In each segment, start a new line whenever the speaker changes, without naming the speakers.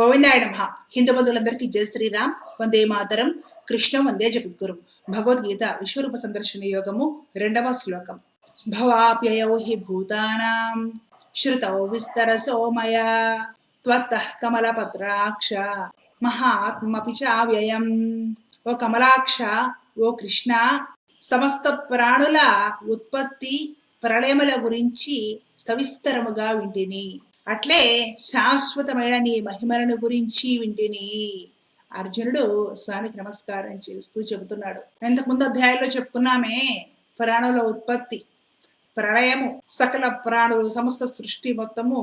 గోవిందాయ నమ హిందూ బంధువులందరికీ జయ శ్రీరామ్. వందే మాతరం. కృష్ణం వందే జగద్గురు. భగవద్గీత విశ్వరూప సందర్శన యోగము రెండవ శ్లోకం. భవాప్యయౌ హి భూతానాం. శ్రుతౌ విస్తర సోమయ. త్వత్త కమలపత్రాక్ష. మహాత్మపి చావ్యయం. ఓ కమలాక్ష ఓ కృష్ణ సమస్త ప్రాణుల ఉత్పత్తి ప్రళయముల గురించి సవిస్తరముగా వింటిని. అట్లే శాశ్వతమైన నీ మహిమలను గురించి వింటిని. అర్జునుడు స్వామికి నమస్కారం చేస్తూ చెబుతున్నాడు. ఇంతకు ముందు అధ్యాయంలో చెప్పుకున్నామే ప్రాణుల ఉత్పత్తి ప్రళయము సకల ప్రాణులు సమస్త సృష్టి మొత్తము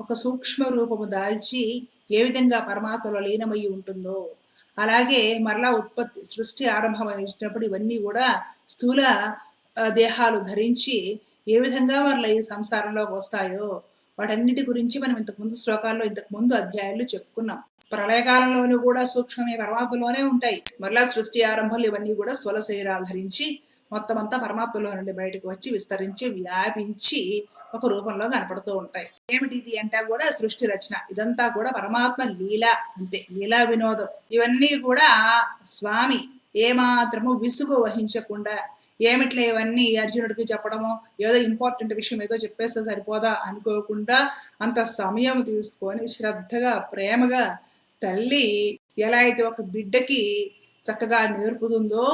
ఒక సూక్ష్మ రూపము దాల్చి ఏ విధంగా పరమాత్మలో లీనమై ఉంటుందో అలాగే మరలా ఉత్పత్తి సృష్టి ఆరంభమైనప్పుడు ఇవన్నీ కూడా స్థూల దేహాలు ధరించి ఏ విధంగా మరలా ఈ సంసారంలోకి వస్తాయో వాటన్నిటి గురించి మనం ఇంతకు ముందు శ్లోకాల్లో ఇంతకు ముందు అధ్యాయాలు చెప్పుకున్నాం. ప్రళయకాలంలోనూ కూడా సూక్ష్మమే పరమాత్మలోనే ఉంటాయి. మరలా సృష్టి ఆరంభాలు ఇవన్నీ కూడా స్థూల శరీరాలు ధరించి మొత్తం అంతా పరమాత్మలో నుండి బయటకు వచ్చి విస్తరించి వ్యాపించి ఒక రూపంలో కనపడుతూ ఉంటాయి. ఏమిటి ఇది అంటే కూడా సృష్టి రచన. ఇదంతా కూడా పరమాత్మ లీల అంతే. లీలా వినోదం. ఇవన్నీ కూడా స్వామి ఏమాత్రము విసుగు వహించకుండా ఏమిట్లే ఇవన్నీ? అర్జునుడికి చెప్పడమో ఏదో ఇంపార్టెంట్ విషయం ఏదో చెప్పేస్తే సరిపోదా అనుకోకుండా అంత సమయం తీసుకొని శ్రద్ధగా ప్రేమగా తల్లి ఎలా అయితే ఒక బిడ్డకి చక్కగా నేర్పుతుందో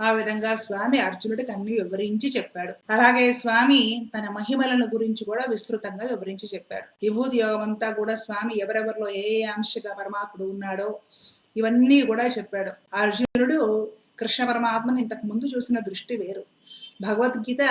ఆ విధంగా స్వామి అర్జునుడికి అన్ని వివరించి చెప్పాడు. అలాగే స్వామి తన మహిమలను గురించి కూడా విస్తృతంగా వివరించి చెప్పాడు. విభూతి యోగం అంతా కూడా స్వామి ఎవరెవరిలో ఏ ఏ అంశగా పరమాత్ముడు ఉన్నాడో ఇవన్నీ కూడా చెప్పాడు. అర్జునుడు కృష్ణ పరమాత్మను ఇంతకు ముందు చూసిన దృష్టి వేరు. భగవద్గీత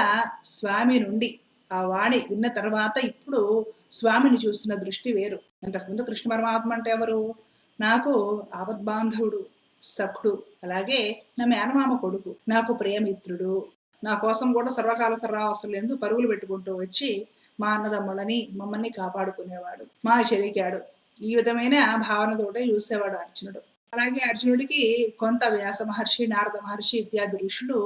స్వామి నుండి ఆ వాణి విన్న తర్వాత ఇప్పుడు స్వామిని చూసిన దృష్టి వేరు. ఇంతకుముందు కృష్ణ పరమాత్మ అంటే ఎవరు? నాకు ఆపద్బాంధవుడు సఖుడు అలాగే నా మేనమామ కొడుకు నాకు ప్రియమిత్రుడు. నా కోసం కూడా సర్వకాల సర్వావసరం లేదు పరుగులు పెట్టుకుంటూ వచ్చి మా అన్నదమ్ములని మమ్మల్ని కాపాడుకునేవాడు మా చెరికాడు. ఈ విధమైన భావనతోటే చూసేవాడు అర్జునుడు. అలాగే అర్జునుడికి కొంత వ్యాస మహర్షి నారద మహర్షి ఇత్యాది ఋషులు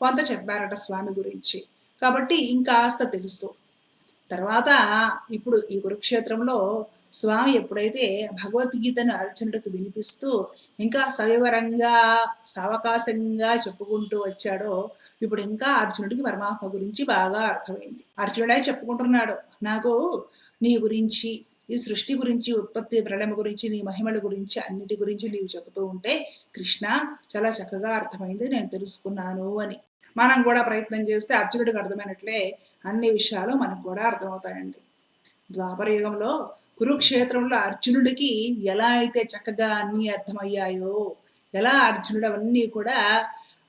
కొంత చెప్పారట స్వామి గురించి. కాబట్టి ఇంకాస్త తెలుసు. తర్వాత ఇప్పుడు ఈ కురుక్షేత్రంలో స్వామి ఎప్పుడైతే భగవద్గీతను అర్జునుడికి వినిపిస్తూ ఇంకా సవివరంగా సావకాశంగా చెప్పుకుంటూ వచ్చాడో ఇప్పుడు ఇంకా అర్జునుడికి పరమాత్మ గురించి బాగా అర్థమైంది. అర్జునుడే చెప్పుకుంటున్నాడు నాకు నీ గురించి ఈ సృష్టి గురించి ఉత్పత్తి ప్రళమ గురించి నీ మహిమల గురించి అన్నిటి గురించి నీవు చెబుతూ ఉంటే కృష్ణ చాలా చక్కగా అర్థమైంది నేను తెలుసుకున్నాను అని. మనం కూడా ప్రయత్నం చేస్తే అర్జునుడికి అర్థమైనట్లే అన్ని విషయాలు మనకు కూడా అర్థమవుతాయండి. ద్వాపర యుగంలో కురుక్షేత్రంలో అర్జునుడికి ఎలా అయితే చక్కగా అన్ని అర్థమయ్యాయో ఎలా అర్జునుడు అవన్నీ కూడా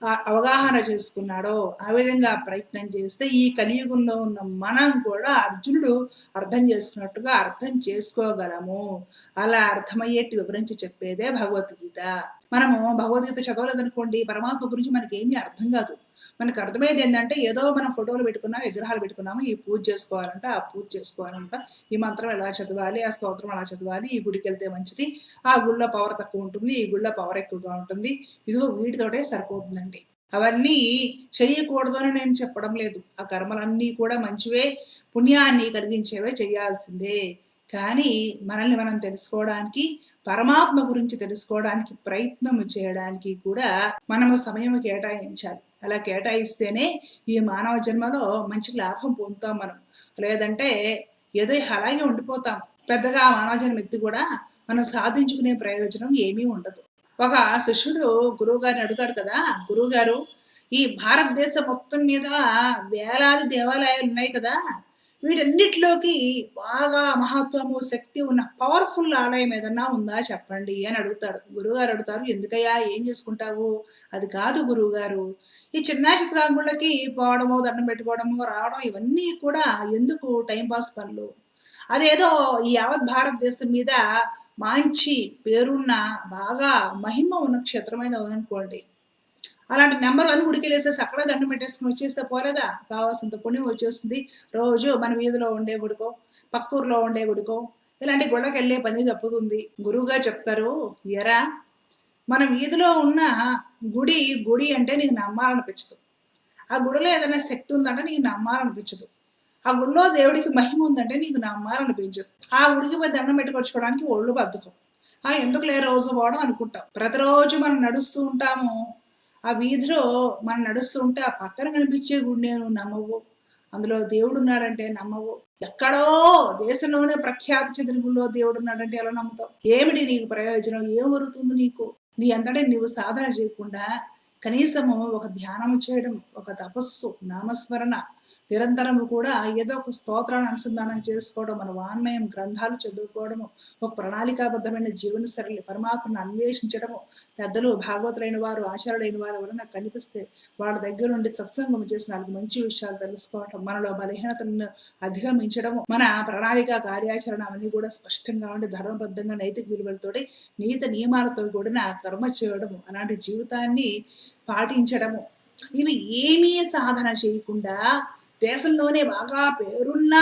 అవగాహన చేసుకున్నాడో ఆ విధంగా ప్రయత్నం చేస్తే ఈ కలియుగంలో ఉన్న మనం కూడా అర్జునుడు అర్థం చేసుకున్నట్టుగా అర్థం చేసుకోగలము. అలా అర్థమయ్యేటి వివరించి చెప్పేదే భగవద్గీత. మనము భగవద్గీత చదవలేదనుకోండి పరమాత్మ గురించి మనకి ఏమీ అర్థం కాదు. మనకు అర్థమయ్యేది ఏంటంటే ఏదో మనం ఫోటోలు పెట్టుకున్నాం విగ్రహాలు పెట్టుకున్నాము ఈ పూజ చేసుకోవాలంట ఆ పూజ చేసుకోవాలంట ఈ మంత్రం ఎలా చదవాలి ఆ స్తోత్రం ఎలా చదవాలి ఈ గుడికి వెళ్తే మంచిది ఆ గుళ్ళో పవర్ తక్కువ ఉంటుంది ఈ గుళ్ళో పవర్ ఎక్కువగా ఉంటుంది. ఇదిగో వీటితోటే సరిపోతుందండి. అవన్నీ చెయ్యకూడదు అని నేను చెప్పడం లేదు. ఆ కర్మలన్నీ కూడా మంచివే పుణ్యాన్ని కలిగించేవే చేయాల్సిందే కానీ మనల్ని మనం తెలుసుకోవడానికి పరమాత్మ గురించి తెలుసుకోవడానికి ప్రయత్నం చేయడానికి కూడా మనము సమయం కేటాయించాలి. అలా కేటాయిస్తేనే ఈ మానవ జన్మలో మంచి లాభం పొందుతాం మనం. లేదంటే ఏదో అలాగే ఉండిపోతాం. పెద్దగా మానవ జన్మ ఎత్తి కూడా మనం సాధించుకునే ప్రయోజనం ఏమీ ఉండదు. ఒక శిష్యుడు గురువు గారిని అడుగుతాడు కదా గురువు గారు ఈ భారతదేశం మొత్తం మీద వేలాది దేవాలయాలు ఉన్నాయి కదా వీటన్నిటిలోకి బాగా మహత్వము శక్తి ఉన్న పవర్ఫుల్ ఆలయం ఏదన్నా ఉందా చెప్పండి అని అడుగుతాడు. గురువుగారు అడుగుతారు ఎందుకయ్యా? ఏం చేసుకుంటావు? అది కాదు గురువుగారు. ఈ చిన్న చిత్రాంగుళ్ళకి పోవడము దండం పెట్టుకోవడము రావడం ఇవన్నీ కూడా ఎందుకు టైంపాస్ పనులు? అదేదో ఈ యావత్ భారతదేశం మీద మంచి పేరున్న బాగా మహిమ ఉన్న క్షేత్రమైన అనుకోండి. అలాంటి నెంబర్ వన్ గుడికి అక్కడ దండం పెట్టేసుకుని వచ్చేస్తే పోలేదా? కావాల్సినంత పుణ్యం వచ్చేస్తుంది. రోజు మన వీధిలో ఉండే గుడికో పక్క ఊర్లో ఉండే గుడికో ఇలాంటి గుడకెళ్ళే వెళ్ళే పని తప్పుతుంది. గురువుగా చెప్తారు ఎరా మన వీధిలో ఉన్న గుడి గుడి అంటే నీకు నమ్మాలనిపించదు. ఆ గుడిలో ఏదైనా శక్తి ఉందంటే నీకు నమ్మాలనిపించదు. ఆ గుడిలో దేవుడికి మహిమ ఉందంటే నీకు నమ్మాలనిపించదు. ఆ గుడికి పోయి దండం పెట్టుకొచ్చుకోవడానికి ఒళ్ళు బద్దకం ఆ ఎందుకులే రోజు పోవడం అనుకుంటాం. ప్రతిరోజు మనం నడుస్తూ ఉంటాము. ఆ వీధిలో మనం నడుస్తుంటే ఆ పక్కన కనిపించే గుడి నేను నమ్మవు. అందులో దేవుడు ఉన్నాడంటే నమ్మవు. ఎక్కడో దేశంలోనే ప్రఖ్యాతి చెందిన గుళ్ళో దేవుడు ఉన్నాడంటే ఎలా నమ్ముతావు? ఏమిటి నీకు ప్రయోజనం? ఏం వరుగుతుంది నీకు? నీ అంతటే నీవు సాధన చేయకుండా కనీసము ఒక ధ్యానము చేయడం ఒక తపస్సు నామస్మరణ నిరంతరము కూడా ఏదో ఒక స్తోత్రాన్ని అనుసంధానం చేసుకోవడం మన వాన్మయం గ్రంథాలు చదువుకోవడము ఒక ప్రణాళికాబద్ధమైన జీవన సరళి పరమాత్మను అన్వేషించడము పెద్దలు భాగవతులైన వారు ఆచారులైన వారు వలన కనిపిస్తే వాళ్ళ దగ్గర నుండి సత్సంగం చేసి నాలుగు మంచి విషయాలు తెలుసుకోవటం మనలో బలహీనతను అధిగమించడము మన ప్రణాళిక కార్యాచరణ అవన్నీ కూడా స్పష్టంగా ఉండి ధర్మబద్ధంగా నైతిక విలువలతోటి నీత నియమాలతో కూడిన కర్మ చేయడము అలాంటి జీవితాన్ని పాటించడము. ఇవి ఏమీ సాధన చేయకుండా దేశంలోనే బాగా పేరున్న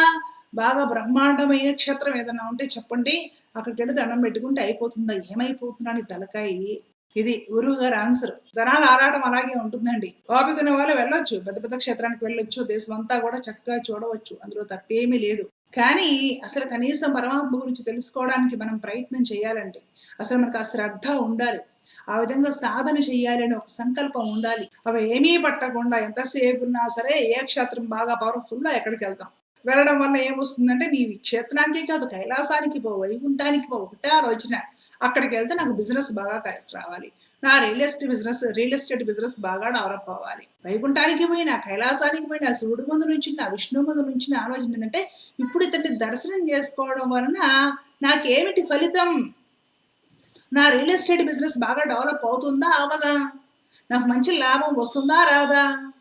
బాగా బ్రహ్మాండమైన క్షేత్రం ఏదైనా ఉంటే చెప్పండి. అక్కడికి వెళ్ళి దండం పెట్టుకుంటే అయిపోతుందా? ఏమైపోతుందా అని తలకాయి. ఇది గురువు గారు ఆన్సర్. జనాలు ఆరాటం అలాగే ఉంటుందండి. ఓపిక ఉన్న వాళ్ళు వెళ్ళొచ్చు. పెద్ద పెద్ద క్షేత్రానికి వెళ్ళొచ్చు. దేశం అంతా కూడా చక్కగా చూడవచ్చు. అందులో తప్పేమీ లేదు. కానీ అసలు కనీసం పరమాత్మ గురించి తెలుసుకోవడానికి మనం ప్రయత్నం చేయాలంటే అసలు మనకు ఆ శ్రద్ధ ఉండాలి. ఆ విధంగా సాధన చెయ్యాలి అని ఒక సంకల్పం ఉండాలి. అవి ఏమీ పట్టకుండా ఎంతసేపు ఉన్నా సరే ఏ క్షేత్రం బాగా పవర్ఫుల్గా ఎక్కడికి వెళ్తాం? వెళ్ళడం వల్ల ఏమొస్తుందంటే నీ క్షేత్రానికి కాదు కైలాసానికి పో వైకుంఠానికి పో ఒకటే ఆలోచన. అక్కడికి వెళ్తే నాకు బిజినెస్ బాగా కలిసి రావాలి. నా real estate business real estate business బాగా డెవలప్ అవ్వాలి. వైకుంఠానికి పోయినా కైలాసానికి పోయినా శివుడి ముందు నుంచి నా విష్ణు ముందు నుంచి ఆలోచన ఏంటంటే ఇప్పుడు ఇతన్ని దర్శనం చేసుకోవడం వలన నాకేమిటి ఫలితం? నా రియల్ ఎస్టేట్ బిజినెస్ బాగా డెవలప్ అవుతుందా? అవదా? నాకు మంచి లాభం వస్తుందా? రాదా?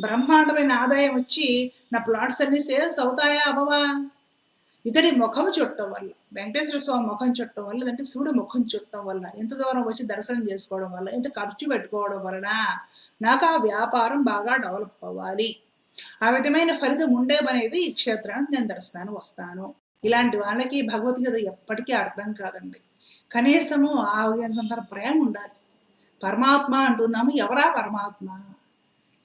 బ్రహ్మాండమైన ఆదాయం వచ్చి నా ప్లాట్స్ అన్ని సేల్స్ అవుతాయా? అవవా? ఇతడి ముఖం చుట్టం వల్ల వెంకటేశ్వర స్వామి ముఖం చుట్టం వల్ల లేదంటే శివుడు ముఖం చుట్టడం వల్ల ఎంత దూరం వచ్చి దర్శనం చేసుకోవడం వల్ల ఎంత ఖర్చు పెట్టుకోవడం వలన నాకు ఆ వ్యాపారం బాగా డెవలప్ అవ్వాలి. ఆ విధమైన ఫలితం ఉండేమనేది ఈ క్షేత్రానికి నేను దర్శనాన్ని వస్తాను. ఇలాంటి వాళ్ళకి భగవద్గీత ఎప్పటికీ అర్థం కాదండి. కనీసము ఆ సంతర ప్రేమ ఉండాలి. పరమాత్మ అంటున్నాము ఎవరా పరమాత్మ?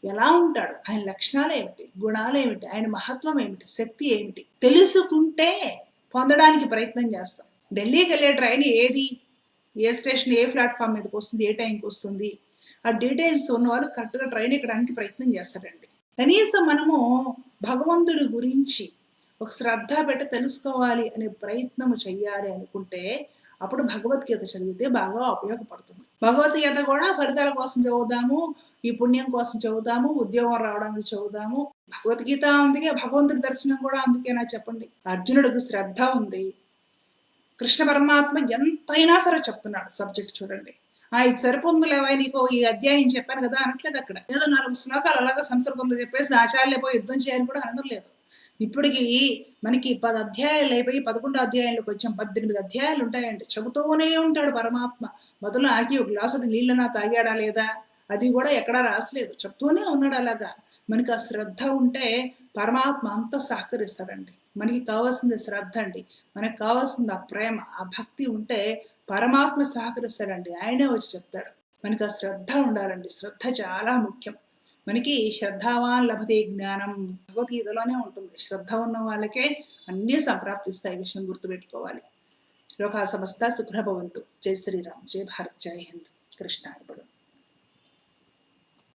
ఎలా ఉంటాడు? ఆయన లక్షణాలు ఏమిటి? గుణాలు ఏమిటి? ఆయన మహత్వం ఏమిటి? శక్తి ఏమిటి? తెలుసుకుంటే పొందడానికి ప్రయత్నం చేస్తాం. ఢిల్లీకి వెళ్ళే ట్రైన్ ఏది? ఏ స్టేషన్? ఏ ప్లాట్ఫామ్ మీదకి వస్తుంది? ఏ టైంకి వస్తుంది? ఆ డీటెయిల్స్ ఉన్న వాళ్ళు కరెక్ట్గా ట్రైన్ ఎక్కడానికి ప్రయత్నం చేస్తారండి కనీసం మనము భగవంతుడి గురించి ఒక శ్రద్ధ పెట్టి తెలుసుకోవాలి అనే ప్రయత్నము చెయ్యాలి అనుకుంటే అప్పుడు భగవద్గీత చదివితే బాగా ఉపయోగపడుతుంది. భగవద్గీత కూడా ఫలితాల కోసం చదువుదాము ఈ పుణ్యం కోసం చదువుదాము ఉద్యోగం రావడానికి చదువుదాము భగవద్గీత అందుకే భగవంతుడి దర్శనం కూడా అందుకేనా చెప్పండి. అర్జునుడికి శ్రద్ధ ఉంది. కృష్ణ పరమాత్మ ఎంతైనా సరే చెప్తున్నాడు సబ్జెక్ట్ చూడండి. ఆ ఇది సరిపోతుందిలేవా నీకు ఈ అధ్యాయం చెప్పాను కదా అనట్లేదు అక్కడ. ఏదో నాలుగు శ్లోకాలు అలాగా సంస్కృతంలో చెప్పేసి ఆచార్యులు పోయి యుద్ధం చేయని కూడా అనడం లేదు. ఇప్పటికి మనకి పది అధ్యాయాలు అయిపోయి పదకొండు అధ్యాయంలోకి వచ్చాం. పద్దెనిమిది అధ్యాయాలు ఉంటాయండి. చెబుతూనే ఉంటాడు పరమాత్మ. మొదలు ఆగి ఒక గ్లాసు నీళ్ళనా తాగాడా లేదా? అది కూడా ఎక్కడా రాసలేదు. చెప్తూనే ఉన్నాడు అలాగా. మనకి ఆ శ్రద్ధ ఉంటే పరమాత్మ అంతా సహకరిస్తాడండి. మనకి కావాల్సింది శ్రద్ధ అండి. మనకి కావాల్సింది ఆ ప్రేమ ఆ భక్తి ఉంటే పరమాత్మ సహకరిస్తాడండి. ఆయనే వచ్చి చెప్తాడు. మనకి ఆ శ్రద్ధ ఉండాలండి. శ్రద్ధ చాలా ముఖ్యం. మనకి శ్రద్ధావాన్ లభతే జ్ఞానం భగవద్గీతలోనే ఉంటుంది. శ్రద్ధ ఉన్న వాళ్ళకే అన్నీ సంప్రాప్తిస్తాయి. విషయం గుర్తుపెట్టుకోవాలి. లోకా సమస్త సుఖ్రభవంతు జై శ్రీరామ్. జై భారత్. జై హింద్. కృష్ణ